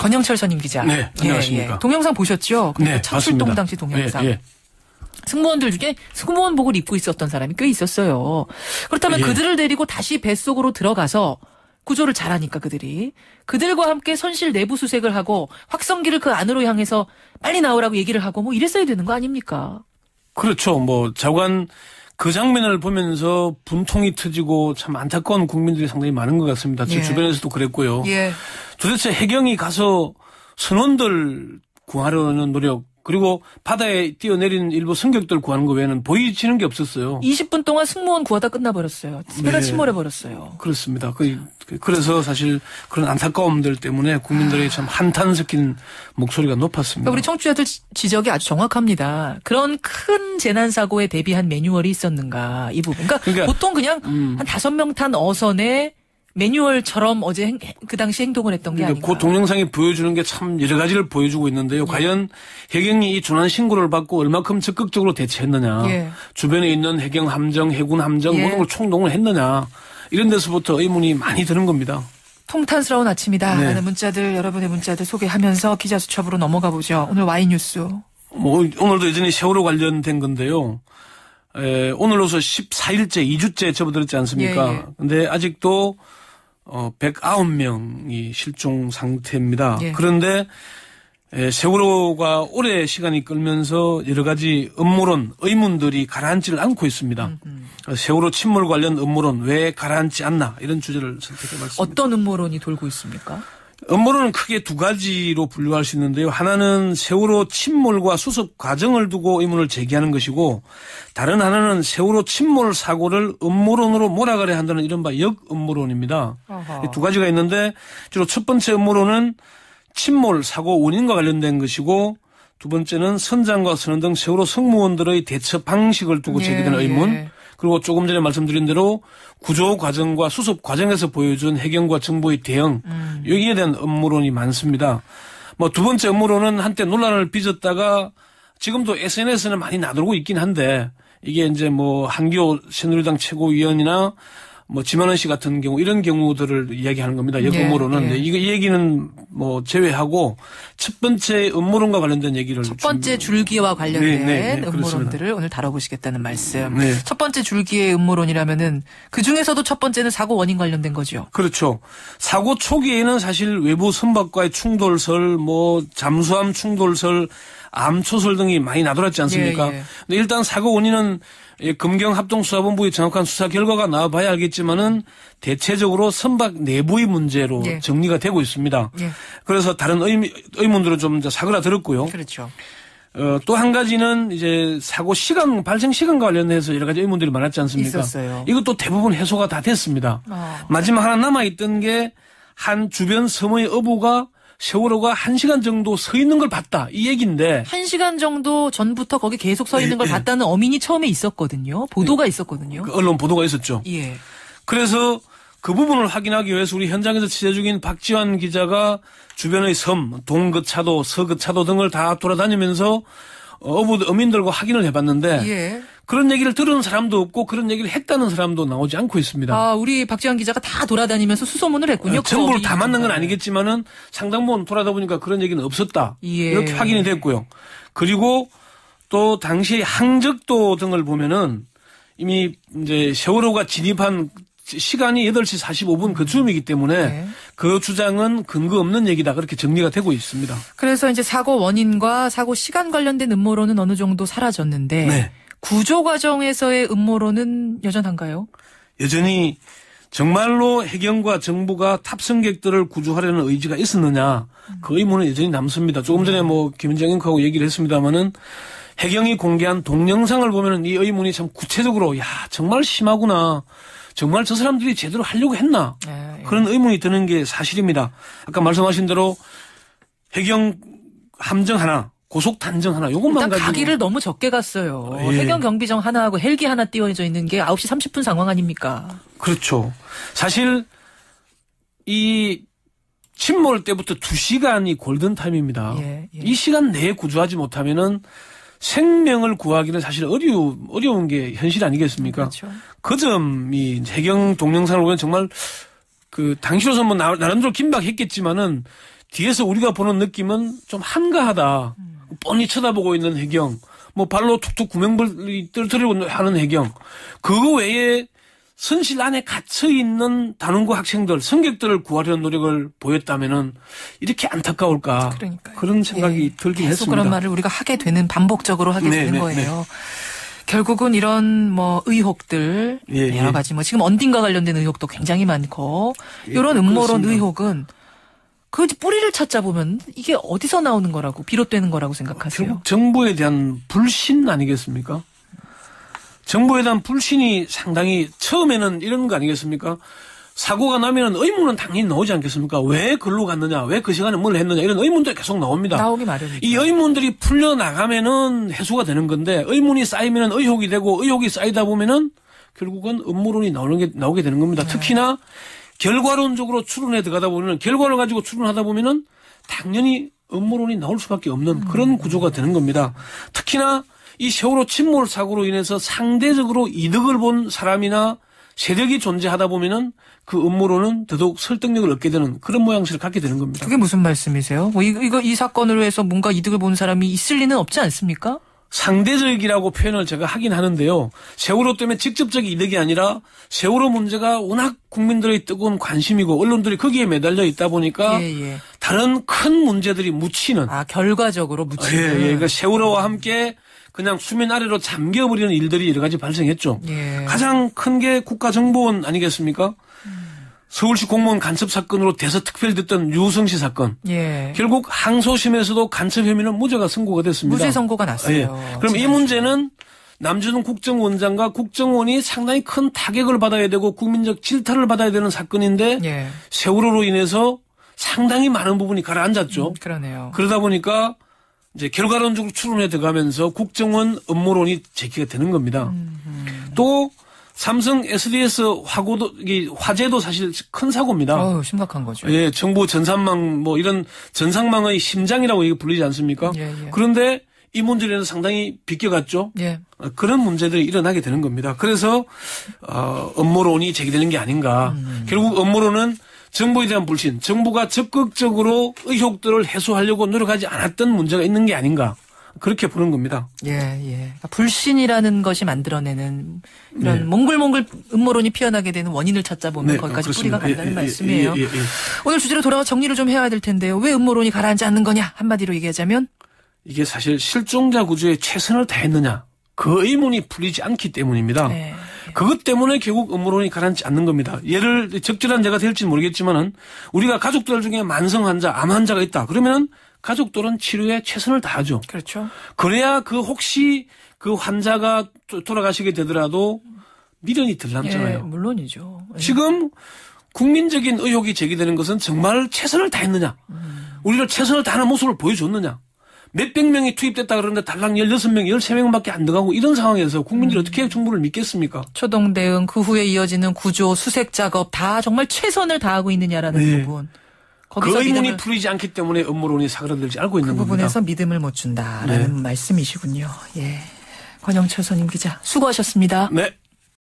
권영철 선임 기자. 네, 안녕하십니까. 예, 예. 동영상 보셨죠? 네, 첫 출동 봤습니다. 당시 동영상. 예, 예. 승무원들 중에 승무원 복을 입고 있었던 사람이 꽤 있었어요. 그렇다면 예. 그들을 데리고 다시 뱃속으로 들어가서 구조를 잘하니까 그들이 그들과 함께 선실 내부 수색을 하고 확성기를 그 안으로 향해서 빨리 나오라고 얘기를 하고 뭐 이랬어야 되는 거 아닙니까? 그렇죠. 뭐 자관 그 장면을 보면서 분통이 터지고 참 안타까운 국민들이 상당히 많은 것 같습니다. 제 예. 주변에서도 그랬고요. 예. 도대체 해경이 가서 선원들 구하려는 노력 그리고 바다에 뛰어내린 일부 승객들 구하는 거 외에는 보이지는 게 없었어요. 20분 동안 승무원 구하다 끝나버렸어요. 배가 네. 침몰해버렸어요. 그렇습니다. 그, 그래서 사실 그런 안타까움들 때문에 국민들의 참 한탄 섞인 목소리가 높았습니다. 그러니까 우리 청취자들 지- 지적이 아주 정확합니다. 그런 큰 재난 사고에 대비한 매뉴얼이 있었는가 이 부분. 그러니까, 그러니까, 보통 그냥 음. 한 다섯 명 탄 어선에 매뉴얼처럼 어제 행- 그 당시 행동을 했던 게 그러니까 아닌가. 그 동영상이 보여주는 게 참 여러 가지를 보여주고 있는데요. 예. 과연 해경이 이 준한 신고를 받고 얼마큼 적극적으로 대처했느냐. 예. 주변에 있는 해경 함정, 해군 함정 예. 모든 걸 총동을 했느냐. 이런 데서부터 의문이 많이 드는 겁니다. 통탄스러운 아침이다. 네. 라는 문자들 여러분의 문자들 소개하면서 기자 수첩으로 넘어가 보죠. 오늘 와이 뉴스. 뭐 오늘도 여전히 세월호 관련된 건데요. 에, 오늘로서 14일째, 2주째 접어들었지 않습니까? 예, 예. 근데 아직도 어, 109명이 실종 상태입니다. 예. 그런데 에, 세월호가 오래 시간이 끌면서 여러 가지 음모론, 의문들이 가라앉지를 않고 있습니다. 세월호 침몰 관련 음모론 왜 가라앉지 않나 이런 주제를 선택해봤습니다. 어떤 음모론이 돌고 있습니까? 음모론은 크게 두 가지로 분류할 수 있는데요. 하나는 세월호 침몰과 수습 과정을 두고 의문을 제기하는 것이고 다른 하나는 세월호 침몰 사고를 음모론으로 몰아가려 한다는 이른바 역음모론입니다. 어허. 이두 가지가 있는데 주로 첫 번째 음모론은 침몰 사고 원인과 관련된 것이고 두 번째는 선장과 선원 등 세월호 승무원들의 대처 방식을 두고 예, 제기되는 의문 예. 그리고 조금 전에 말씀드린 대로 구조 과정과 수습 과정에서 보여준 해경과 정부의 대응 음. 여기에 대한 음모론이 많습니다. 뭐 두 번째 음모론은 한때 논란을 빚었다가 지금도 SNS는 많이 나돌고 있긴 한데 이게 이제 뭐 한교 새누리당 최고위원이나 뭐 지만원 씨 같은 경우 이런 경우들을 이야기하는 겁니다. 역 예, 예. 네, 이거 이 얘기는 뭐 제외하고 첫 번째 음모론과 관련된 얘기를 첫 번째 좀- 줄기와 관련된 네, 네, 네, 음모론들을 오늘 다뤄보시겠다는 말씀. 네. 첫 번째 줄기의 음모론이라면은 그 중에서도 첫 번째는 사고 원인 관련된 거죠. 그렇죠. 사고 초기에는 사실 외부 선박과의 충돌설, 뭐 잠수함 충돌설, 암초설 등이 많이 나돌았지 않습니까? 예, 예. 근데 일단 사고 원인은 이 금경 합동수사본부의 정확한 수사 결과가 나와봐야 알겠지만은 대체적으로 선박 내부의 문제로 예. 정리가 되고 있습니다. 예. 그래서 다른 의, 의문들은 좀 사그라들었고요. 그렇죠. 어, 또 한 가지는 이제 사고 시간, 발생 시간과 관련해서 여러 가지 의문들이 많았지 않습니까? 있었어요. 이것도 대부분 해소가 다 됐습니다. 어. 마지막 하나 남아있던 게 한 주변 섬의 어부가 세월호가 한 시간 정도 서 있는 걸 봤다. 이 얘기인데. 한 시간 정도 전부터 거기 계속 서 있는 걸 예, 예. 봤다는 어민이 처음에 있었거든요. 보도가 있었거든요. 그 언론 보도가 있었죠. 예. 그래서 그 부분을 확인하기 위해서 우리 현장에서 취재 중인 박지환 기자가 주변의 섬, 동거차도, 서거차도 등을 다 돌아다니면서 어부, 어민들과 확인을 해봤는데 예. 그런 얘기를 들은 사람도 없고 그런 얘기를 했다는 사람도 나오지 않고 있습니다. 아, 우리 박지원 기자가 다 돌아다니면서 수소문을 했군요. 어, 전부를 그다 맞는 건. 아니겠지만은 상당 부분 돌아다 보니까 그런 얘기는 없었다. 예. 이렇게 확인이 됐고요. 그리고 또 당시 항적도 등을 보면은 이미 이제 세월호가 진입한 시간이 8시 45분 그쯤이기 때문에 네. 그 주장은 근거 없는 얘기다. 그렇게 정리가 되고 있습니다. 그래서 이제 사고 원인과 사고 시간 관련된 음모론은 어느 정도 사라졌는데 네. 구조 과정에서의 음모론은 여전한가요? 여전히 정말로 해경과 정부가 탑승객들을 구조하려는 의지가 있었느냐 그 의문은 여전히 남습니다. 조금 전에 뭐 김은정 앵커하고 얘기를 했습니다마는 해경이 공개한 동영상을 보면은 이 의문이 참 구체적으로 야 정말 심하구나 정말 저 사람들이 제대로 하려고 했나 예, 예. 그런 의문이 드는 게 사실입니다. 아까 말씀하신 대로 해경 함정 하나 고속 단정 하나 요것만 일단 가지고 가기를 너무 적게 갔어요. 예. 해경 경비정 하나하고 헬기 하나 띄워져 있는 게 9시 30분 상황 아닙니까? 그렇죠. 사실 이 침몰 때부터 두 시간이 골든 타임입니다. 예, 예. 이 시간 내에 구조하지 못하면은 생명을 구하기는 사실 어려 어려운 게 현실 아니겠습니까? 그렇죠. 그 점이 해경 동영상을 보면 정말 그 당시로서 뭐 나- 나름대로 긴박했겠지만은 뒤에서 우리가 보는 느낌은 좀 한가하다. 뻔히 쳐다보고 있는 해경, 뭐 발로 툭툭 구명벌이 떨어뜨리고 하는 해경. 그거 외에 선실 안에 갇혀 있는 단원고 학생들, 승객들을 구하려는 노력을 보였다면은 이렇게 안타까울까. 그러니까요. 런 생각이 예. 들긴 계속 했습니다. 그런 말을 우리가 하게 되는 반복적으로 하게 네, 되는 네, 거예요. 결국은 이런 뭐 의혹들 예, 여러 예. 가지 뭐 지금 언딘가 관련된 의혹도 굉장히 많고 예, 이런 음모론 그렇습니다. 의혹은 그 뿌리를 찾자 보면 이게 어디서 나오는 거라고 비롯되는 거라고 생각하세요? 결국 정부에 대한 불신 아니겠습니까? 정부에 대한 불신이 상당히 처음에는 이런 거 아니겠습니까? 사고가 나면 의문은 당연히 나오지 않겠습니까? 왜 글로 갔느냐? 왜 그 시간에 뭘 했느냐? 이런 의문들이 계속 나옵니다. 나오기 마련이죠. 이 의문들이 풀려 나가면은 해소가 되는 건데 의문이 쌓이면 의혹이 되고 의혹이 쌓이다 보면은 결국은 음모론이 나오는 게 나오게 되는 겁니다. 특히나 결과론적으로 추론해 들어가다 보면은 결과를 가지고 추론하다 보면은 당연히 음모론이 나올 수밖에 없는 그런 구조가 되는 겁니다. 특히나 이 세월호 침몰 사고로 인해서 상대적으로 이득을 본 사람이나 세력이 존재하다 보면은 그 음모론은 더더욱 설득력을 얻게 되는 그런 모양새를 갖게 되는 겁니다. 그게 무슨 말씀이세요? 뭐 이거, 이거 이 사건으로 해서 뭔가 이득을 본 사람이 있을 리는 없지 않습니까? 상대적이라고 표현을 제가 하긴 하는데요. 세월호 때문에 직접적인 이득이 아니라 세월호 문제가 워낙 국민들의 뜨거운 관심이고 언론들이 거기에 매달려 있다 보니까 예, 예. 다른 큰 문제들이 묻히는 아 결과적으로 예, 묻히는. 예. 그러니까 세월호와 함께 그냥 수면 아래로 잠겨버리는 일들이 여러 가지 발생했죠. 예. 가장 큰 게 국가정보원 아니겠습니까? 서울시 공무원 간첩 사건으로 대서 특별됐던 유성시 사건. 예. 결국 항소심에서도 간첩 혐의는 무죄가 선고가 됐습니다. 무죄 선고가 났어요. 예. 그럼 이 문제는 남준훈 국정원장과 국정원이 상당히 큰 타격을 받아야 되고 국민적 질타를 받아야 되는 사건인데 예. 세월호로 인해서 상당히 많은 부분이 가라앉았죠. 음, 그러네요. 그러다 보니까 이제 결과론적으로 추론해 들어가면서 국정원 업무론이 제기가 되는 겁니다. 또 삼성 SDS 화고도 이 화재도 사실 큰 사고입니다. 어우, 심각한 거죠. 예, 정부 전산망 뭐 이런 전상망의 심장이라고 이게 불리지 않습니까? 예, 예. 그런데 이 문제는 상당히 비껴갔죠. 예. 어, 그런 문제들이 일어나게 되는 겁니다. 그래서 어, 업무론이 제기되는 게 아닌가. 음. 결국 업무론은 정부에 대한 불신, 정부가 적극적으로 의혹들을 해소하려고 노력하지 않았던 문제가 있는 게 아닌가. 그렇게 보는 겁니다. 예, 예. 그러니까 불신이라는 것이 만들어내는 이런 네. 몽글몽글 음모론이 피어나게 되는 원인을 찾자 보면 네, 거기까지 그렇습니다. 뿌리가 간다는 예, 예, 말씀이에요. 예, 예, 예. 오늘 주제로 돌아와 정리를 좀 해야 될 텐데요. 왜 음모론이 가라앉지 않는 거냐? 한마디로 얘기하자면 이게 사실 실종자 구조에 최선을 다했느냐. 그 의문이 풀리지 않기 때문입니다. 네. 그것 때문에 결국 음모론이 가라앉지 않는 겁니다. 예를 적절한 예가 될지 모르겠지만은 우리가 가족들 중에 만성 환자, 암 환자가 있다. 그러면은 가족들은 치료에 최선을 다하죠. 그렇죠. 그래야 그 혹시 그 환자가 또 돌아가시게 되더라도 미련이 덜 예, 남잖아요. 물론이죠. 예. 지금 국민적인 의혹이 제기되는 것은 정말 최선을 다했느냐? 우리를 최선을 다하는 모습을 보여줬느냐? 몇백 명이 투입됐다 그러는데 달랑 16명, 13명밖에 안 들어가고 이런 상황에서 국민들이 어떻게 정부를 믿겠습니까? 초동 대응 그 후에 이어지는 구조 수색 작업 다 정말 최선을 다하고 있느냐라는 네. 부분. 그 거기서 의문이 믿음을 풀리지 않기 때문에 음모론이 사그라들지 알고 있는 그 겁니다. 부분에서 믿음을 못 준다라는 말씀이시군요. 예. 권영철 선임 기자 수고하셨습니다. 네.